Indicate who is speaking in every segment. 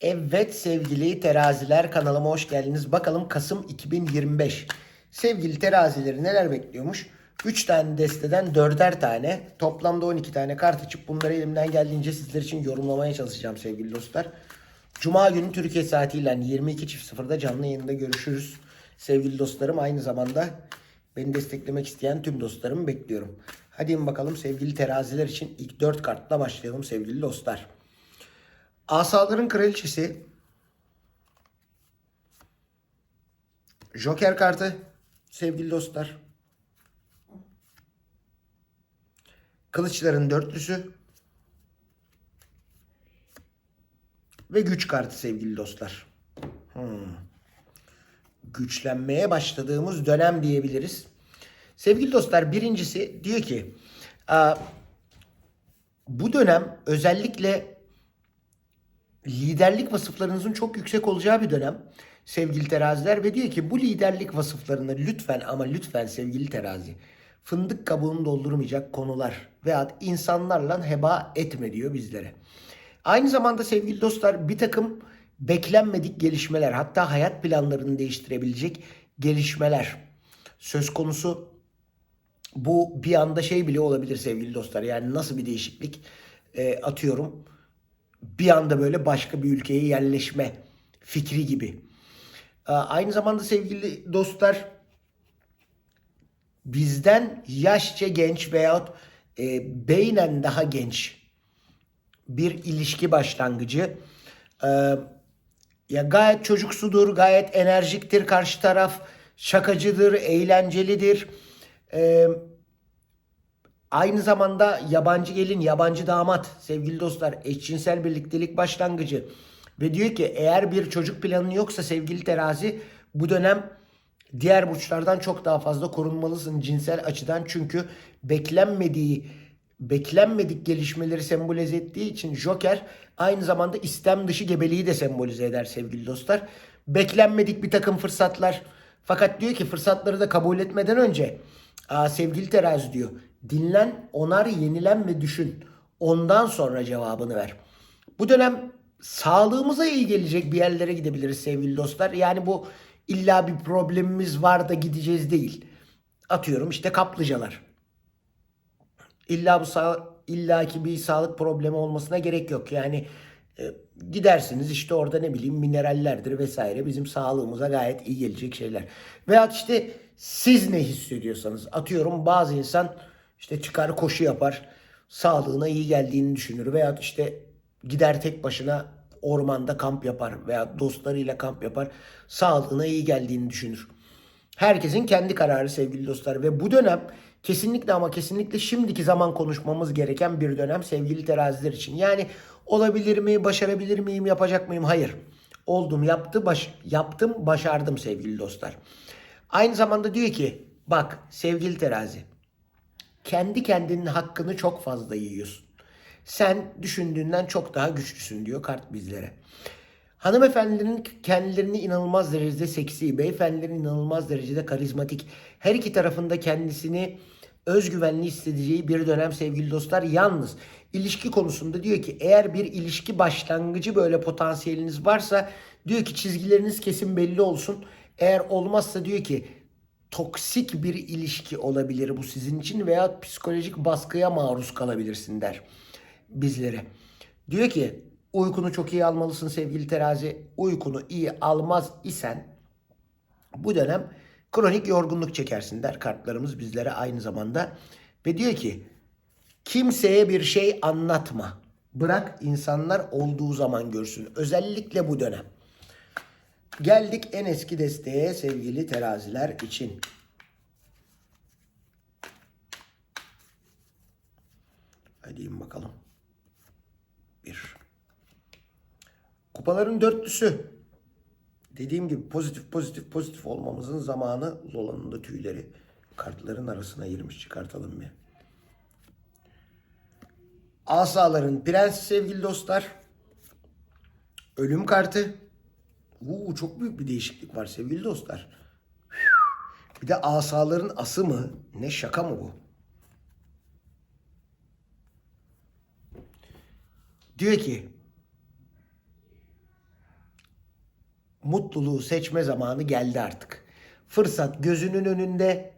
Speaker 1: Evet sevgili teraziler kanalıma hoş geldiniz. Bakalım Kasım 2025. Sevgili terazileri neler bekliyormuş? 3 tane desteden 4'er tane toplamda 12 tane kart açıp bunları elimden geldiğince sizler için yorumlamaya çalışacağım sevgili dostlar. Cuma günü Türkiye saatiyle 22.00'da canlı yayında görüşürüz. Sevgili dostlarım aynı zamanda beni desteklemek isteyen tüm dostlarımı bekliyorum. Hadi bakalım sevgili teraziler için ilk 4 kartla başlayalım sevgili dostlar. Asaların kraliçesi Joker kartı sevgili dostlar. Kılıçların dörtlüsü ve güç kartı sevgili dostlar. Hmm. Güçlenmeye başladığımız dönem diyebiliriz. Sevgili dostlar birincisi diyor ki "Aa, bu dönem özellikle liderlik vasıflarınızın çok yüksek olacağı bir dönem sevgili teraziler ve diyor ki bu liderlik vasıflarını lütfen ama lütfen sevgili terazi fındık kabuğunu doldurmayacak konular veya insanlarla heba etme diyor bizlere. Aynı zamanda sevgili dostlar bir takım beklenmedik gelişmeler hatta hayat planlarını değiştirebilecek gelişmeler söz konusu. Bu bir anda şey bile olabilir sevgili dostlar. Yani nasıl bir değişiklik Ee, atıyorum bir anda böyle başka bir ülkeye yerleşme fikri gibi. Ee, Aynı zamanda sevgili dostlar bizden yaşça genç veyahut e, beynen daha genç bir ilişki başlangıcı. Ee, ya gayet çocuksudur, gayet enerjiktir karşı taraf, şakacıdır, eğlencelidir. Ee, Aynı zamanda yabancı gelin, yabancı damat sevgili dostlar eşcinsel birliktelik başlangıcı. Ve diyor ki eğer bir çocuk planın yoksa sevgili terazi bu dönem diğer burçlardan çok daha fazla korunmalısın cinsel açıdan. Çünkü beklenmediği beklenmedik gelişmeleri sembolize ettiği için Joker aynı zamanda istem dışı gebeliği de sembolize eder sevgili dostlar. Beklenmedik bir takım fırsatlar. Fakat diyor ki fırsatları da kabul etmeden önce Aa, sevgili terazi diyor. Dinlen, onar, yenilen ve düşün. Ondan sonra cevabını ver. Bu dönem sağlığımıza iyi gelecek bir yerlere gidebiliriz sevgili dostlar. Yani bu illa bir problemimiz var da gideceğiz değil. Atıyorum işte kaplıcalar. İlla bu sağ, illaki bir sağlık problemi olmasına gerek yok. Yani e, gidersiniz işte orada ne bileyim minerallerdir vesaire bizim sağlığımıza gayet iyi gelecek şeyler. Veyahut işte siz ne hissediyorsanız atıyorum bazı insan işte çıkar koşu yapar sağlığına iyi geldiğini düşünür veyahut işte gider tek başına ormanda kamp yapar veya dostlarıyla kamp yapar sağlığına iyi geldiğini düşünür. Herkesin kendi kararı sevgili dostlar ve bu dönem kesinlikle ama kesinlikle şimdiki zaman konuşmamız gereken bir dönem sevgili teraziler için. Yani olabilir mi, başarabilir miyim, yapacak mıyım? Hayır. Oldum, yaptı, baş, yaptım, başardım sevgili dostlar. Aynı zamanda diyor ki bak sevgili terazi kendi kendinin hakkını çok fazla yiyorsun. Sen düşündüğünden çok daha güçlüsün diyor kart bizlere. Hanımefendilerin kendilerini inanılmaz derecede seksi, beyefendilerin inanılmaz derecede karizmatik. Her iki tarafında kendisini özgüvenli hissedeceği bir dönem sevgili dostlar. Yalnız ilişki konusunda diyor ki eğer bir ilişki başlangıcı böyle potansiyeliniz varsa diyor ki çizgileriniz kesin belli olsun. Eğer olmazsa diyor ki toksik bir ilişki olabilir bu sizin için veya psikolojik baskıya maruz kalabilirsin der bizlere. Diyor ki uykunu çok iyi almalısın sevgili terazi. Uykunu iyi almaz isen bu dönem kronik yorgunluk çekersin der kartlarımız bizlere aynı zamanda. Ve diyor ki kimseye bir şey anlatma. Bırak insanlar olduğu zaman görsün. Özellikle bu dönem. Geldik en eski desteğe sevgili teraziler için. Hadi in bakalım. Bir. Kupaların dörtlüsü. Dediğim gibi pozitif pozitif pozitif olmamızın zamanı Lola'nın da tüyleri kartların arasına girmiş çıkartalım bir. Asaların prensi sevgili dostlar. Ölüm kartı. Uuu çok büyük bir değişiklik var sevgili dostlar. Bir de asaların ası mı? Ne şaka mı bu? Diyor ki mutluluğu seçme zamanı geldi artık. Fırsat gözünün önünde.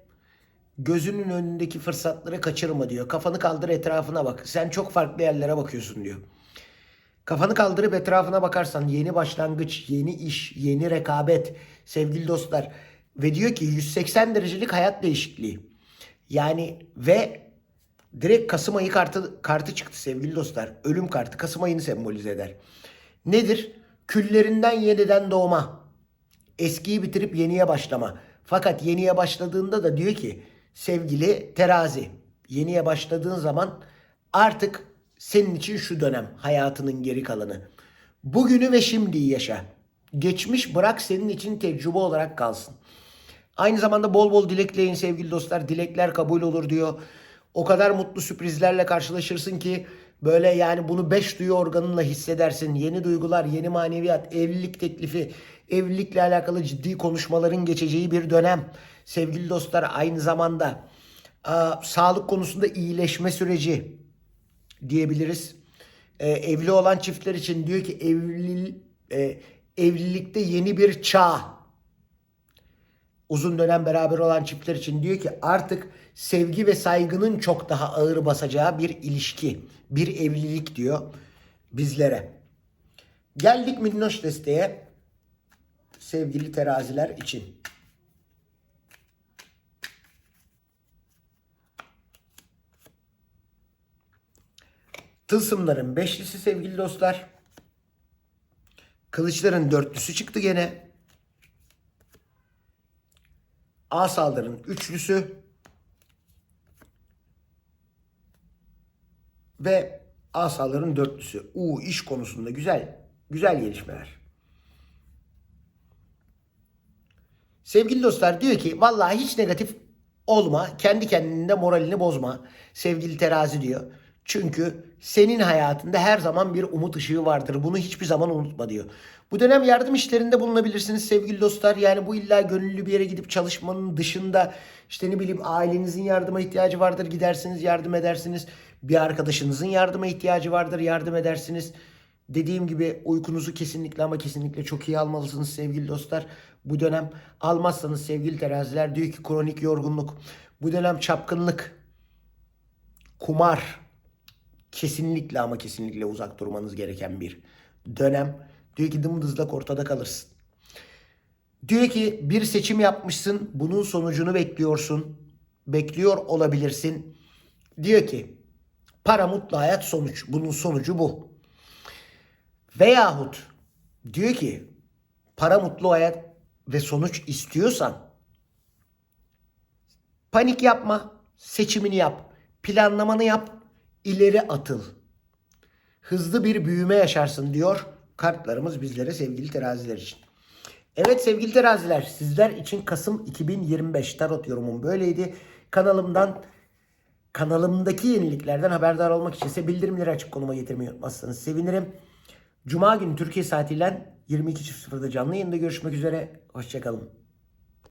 Speaker 1: Gözünün önündeki fırsatları kaçırma diyor. Kafanı kaldır etrafına bak. Sen çok farklı yerlere bakıyorsun diyor. Kafanı kaldırıp etrafına bakarsan yeni başlangıç, yeni iş, yeni rekabet sevgili dostlar. Ve diyor ki 180 derecelik hayat değişikliği. Yani ve direkt Kasım ayı kartı, kartı çıktı sevgili dostlar. Ölüm kartı Kasım ayını sembolize eder. Nedir? Küllerinden yeniden doğma. Eskiyi bitirip yeniye başlama. Fakat yeniye başladığında da diyor ki sevgili terazi yeniye başladığın zaman artık senin için şu dönem hayatının geri kalanı. Bugünü ve şimdiyi yaşa. Geçmiş bırak senin için tecrübe olarak kalsın. Aynı zamanda bol bol dilekleyin sevgili dostlar. Dilekler kabul olur diyor. O kadar mutlu sürprizlerle karşılaşırsın ki böyle yani bunu beş duyu organınla hissedersin. Yeni duygular, yeni maneviyat, evlilik teklifi, evlilikle alakalı ciddi konuşmaların geçeceği bir dönem. Sevgili dostlar aynı zamanda sağlık konusunda iyileşme süreci diyebiliriz. Ee, evli olan çiftler için diyor ki evli, e, evlilikte yeni bir çağ uzun dönem beraber olan çiftler için diyor ki artık sevgi ve saygının çok daha ağır basacağı bir ilişki, bir evlilik diyor bizlere. Geldik minnoş desteğe sevgili teraziler için. Tılsımların beşlisi sevgili dostlar. Kılıçların dörtlüsü çıktı gene. Asaların üçlüsü ve asaların dörtlüsü. U iş konusunda güzel güzel gelişmeler. Sevgili dostlar diyor ki vallahi hiç negatif olma. Kendi kendinde moralini bozma. Sevgili terazi diyor. Çünkü senin hayatında her zaman bir umut ışığı vardır. Bunu hiçbir zaman unutma diyor. Bu dönem yardım işlerinde bulunabilirsiniz sevgili dostlar. Yani bu illa gönüllü bir yere gidip çalışmanın dışında işte ne bileyim ailenizin yardıma ihtiyacı vardır. Gidersiniz yardım edersiniz. Bir arkadaşınızın yardıma ihtiyacı vardır. Yardım edersiniz. Dediğim gibi uykunuzu kesinlikle ama kesinlikle çok iyi almalısınız sevgili dostlar. Bu dönem almazsanız sevgili teraziler diyor ki kronik yorgunluk. Bu dönem çapkınlık, kumar, kesinlikle ama kesinlikle uzak durmanız gereken bir dönem. Diyor ki dımdızlak ortada kalırsın. Diyor ki bir seçim yapmışsın. Bunun sonucunu bekliyorsun. Bekliyor olabilirsin. Diyor ki para mutlu hayat sonuç. Bunun sonucu bu. Veyahut diyor ki para mutlu hayat ve sonuç istiyorsan panik yapma. Seçimini yap. Planlamanı yap. İleri atıl. Hızlı bir büyüme yaşarsın diyor kartlarımız bizlere sevgili teraziler için. Evet sevgili teraziler sizler için Kasım 2025 tarot yorumum böyleydi. Kanalımdan kanalımdaki yeniliklerden haberdar olmak için ise bildirimleri açık konuma getirmeyi unutmazsanız sevinirim. Cuma günü Türkiye saatiyle 22.00'da canlı yayında görüşmek üzere. Hoşçakalın.